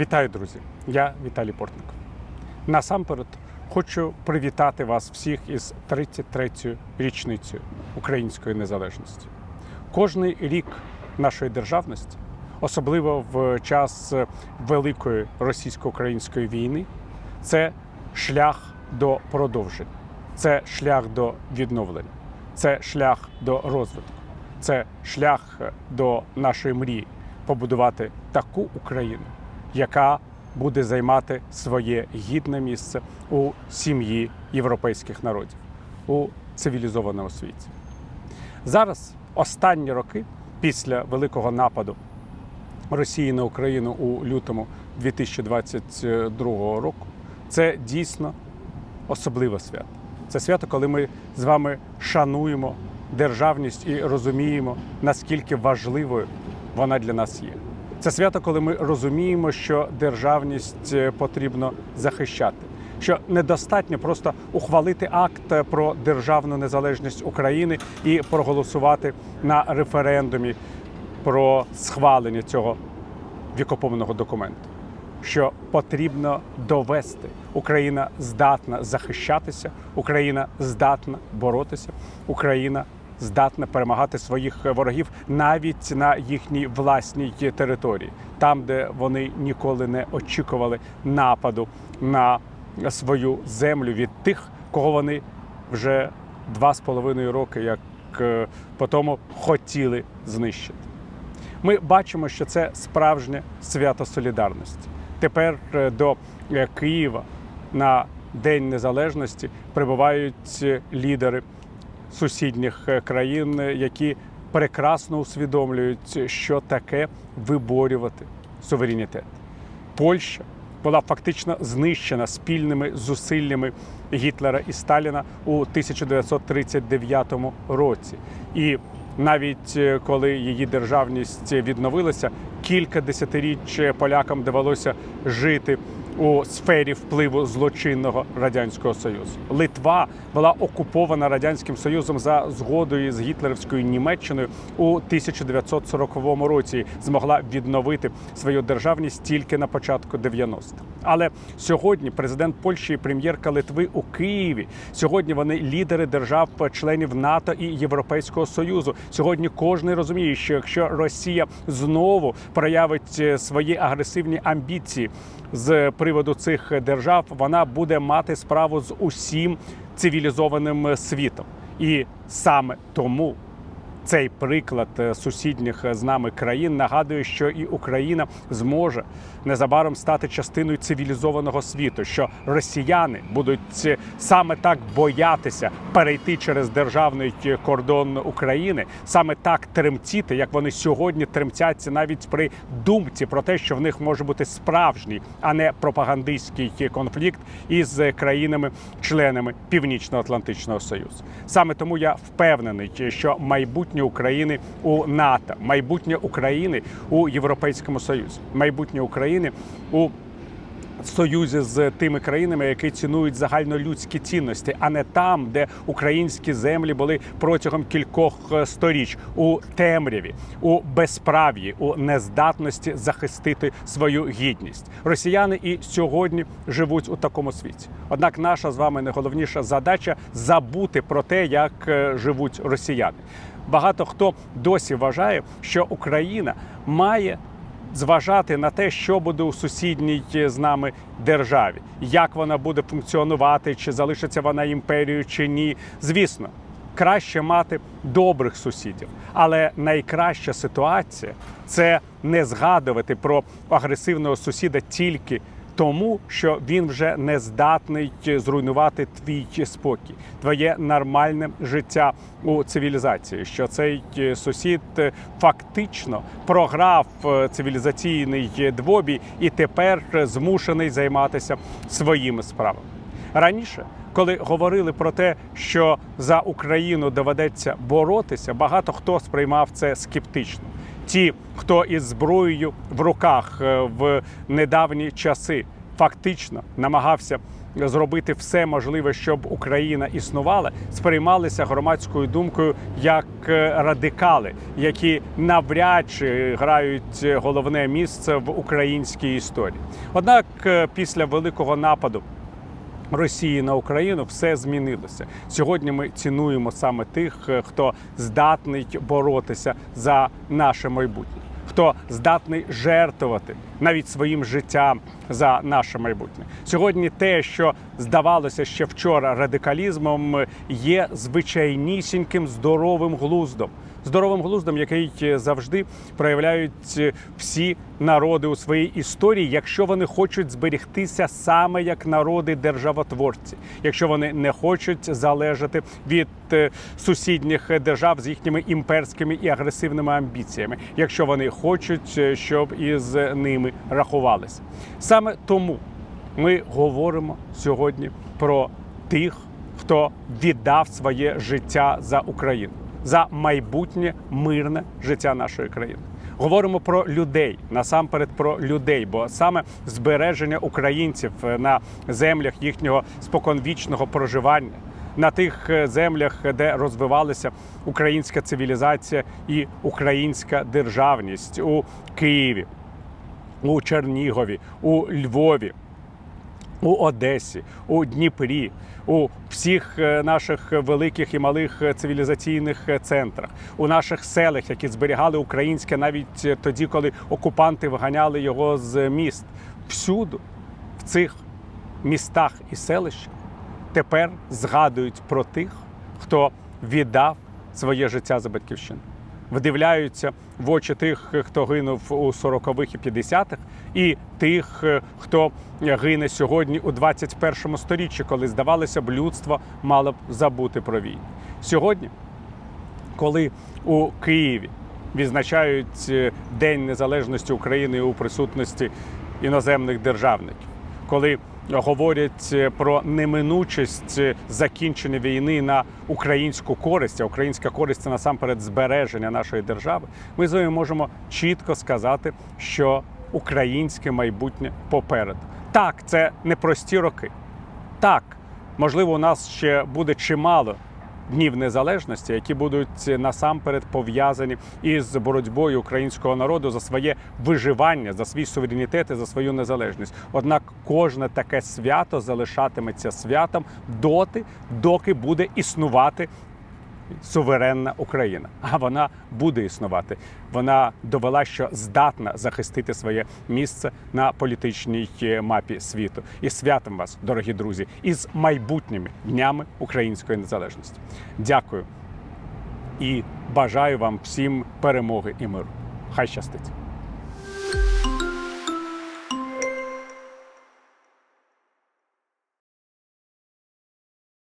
Вітаю, друзі! Я Віталій Портник. Насамперед хочу привітати вас всіх із 33-ю річницею української незалежності. Кожний рік нашої державності, особливо в час Великої російсько-української війни, це шлях до продовження, це шлях до відновлення, це шлях до розвитку, це шлях до нашої мрії побудувати таку Україну, яка буде займати своє гідне місце у сім'ї європейських народів у цивілізованому світі. Зараз останні роки після великого нападу Росії на Україну у лютому 2022 року це дійсно особливе свято. Це свято, коли ми з вами шануємо державність і розуміємо, наскільки важливою вона для нас є. Це свято, коли ми розуміємо, що державність е, потрібно захищати. Що недостатньо просто ухвалити акт про державну незалежність України і проголосувати на референдумі про схвалення цього вікопомного документу. Що потрібно довести, Україна здатна захищатися, Україна здатна боротися, Україна здатна перемагати своїх ворогів навіть на їхній власній території, там, де вони ніколи не очікували нападу на свою землю від тих, кого вони вже два з половиною роки, як е, по тому хотіли знищити. Ми бачимо, що це справжнє свято солідарності. Тепер е, до е, Києва на День Незалежності прибувають лідери сусідніх е, країн, е, які прекрасно усвідомлюють, що таке виборювати суверенітет. Польща була фактично знищена спільними зусиллями Гітлера і Сталіна у 1939 році. І навіть е, коли її державність відновилася, кілька десятиріч полякам довелося жити у сфері впливу злочинного радянського союзу. Литва була окупована радянським союзом за згодою з гітлерівською Німеччиною у 1940 році. Змогла відновити свою державність тільки на початку 90-х. Але сьогодні президент Польщі і прем'єрка Литви у Києві. Сьогодні вони лідери держав-членів НАТО і Європейського союзу. Сьогодні кожен розуміє, що якщо Росія знову проявить е, свої агресивні амбіції з приводу цих держав, вона буде мати справу з усім цивілізованим світом. І саме тому цей приклад е, сусідніх з нами країн нагадує, що і Україна зможе незабаром стати частиною цивілізованого світу, що росіяни будуть е, саме так боятися перейти через державний е, кордон України, саме так тремтіти, як вони сьогодні тремтяться навіть при думці про те, що в них може бути справжній, а не пропагандистський конфлікт із країнами-членами Північно-Атлантичного Союзу. Саме тому я впевнений, що майбутнє України у НАТО, майбутнє України у Європейському Союзі, майбутнє України у Союзі з тими країнами, які цінують загальнолюдські цінності, а не там, де українські землі були протягом кількох е, сторіч у темряві, у безправ'ї, у нездатності захистити свою гідність. Росіяни і сьогодні живуть у такому світі. Однак, наша з вами найголовніша задача забути про те, як е, живуть росіяни. Багато хто досі вважає, що Україна має зважати на те, що буде у сусідній з нами державі, як вона буде функціонувати, чи залишиться вона імперією, чи ні. Звісно, краще мати добрих сусідів, але найкраща ситуація це не згадувати про агресивного сусіда тільки. Тому що він вже не здатний зруйнувати твій спокій, твоє нормальне життя у цивілізації. Що цей сусід е, фактично програв е, цивілізаційний двобій і тепер змушений займатися своїми справами. Раніше, коли говорили про те, що за Україну доведеться боротися, багато хто сприймав це скептично. Ті, хто із зброєю в руках е, в недавні часи фактично намагався зробити все можливе, щоб Україна існувала, сприймалися громадською думкою як е, радикали, які навряд чи грають головне місце в українській історії. Однак, е, після великого нападу. Росії на Україну все змінилося. Сьогодні ми цінуємо саме тих, е, хто здатний боротися за наше майбутнє, хто здатний жертвувати навіть своїм життям за наше майбутнє. Сьогодні те, що здавалося ще вчора радикалізмом, е, є звичайнісіньким здоровим глуздом. Здоровим глуздом, який е, завжди проявляють е, всі народи у своїй історії, якщо вони хочуть зберегтися саме як народи державотворці, якщо вони не хочуть залежати від е, сусідніх держав з їхніми імперськими і агресивними амбіціями, якщо вони хочуть, щоб із ними рахувалися. Саме тому ми говоримо сьогодні про тих, хто віддав своє життя за Україну, за майбутнє мирне життя нашої країни. Говоримо про людей насамперед про людей, бо саме збереження українців е, на землях їхнього споконвічного проживання, на тих е, землях, де розвивалася українська цивілізація і українська державність у Києві, у Чернігові, у Львові у Одесі, у Дніпрі, у всіх е, наших великих і малих е, цивілізаційних е, центрах, у наших селах, які зберігали українське навіть тоді, коли окупанти виганяли його з міст. Всюду, в цих містах і селищах, тепер згадують про тих, хто віддав своє життя за батьківщину. Вдивляються в очі тих, хто гинув у 40-х і 50-х, і тих, хто гине сьогодні у 21 сторіччі, коли здавалося б, людство мало б забути про війну. Сьогодні, коли у Києві відзначають е, День Незалежності України у присутності іноземних державників, коли говорять е, про неминучість е, закінчення війни на українську користь, а українська користь це насамперед збереження нашої держави. Ми з вами можемо чітко сказати, що українське майбутнє попереду. Так, це непрості роки. Так, можливо, у нас ще буде чимало днів незалежності, які будуть насамперед пов'язані із боротьбою українського народу за своє виживання, за свій суверенітет і за свою незалежність. Однак кожне таке свято залишатиметься святом доти, доки буде існувати суверенна Україна. А вона буде існувати. Вона довела, що здатна захистити своє місце на політичній е, мапі світу. І святом вас, дорогі друзі, із майбутніми днями української незалежності. Дякую і бажаю вам всім перемоги і миру. Хай щастить!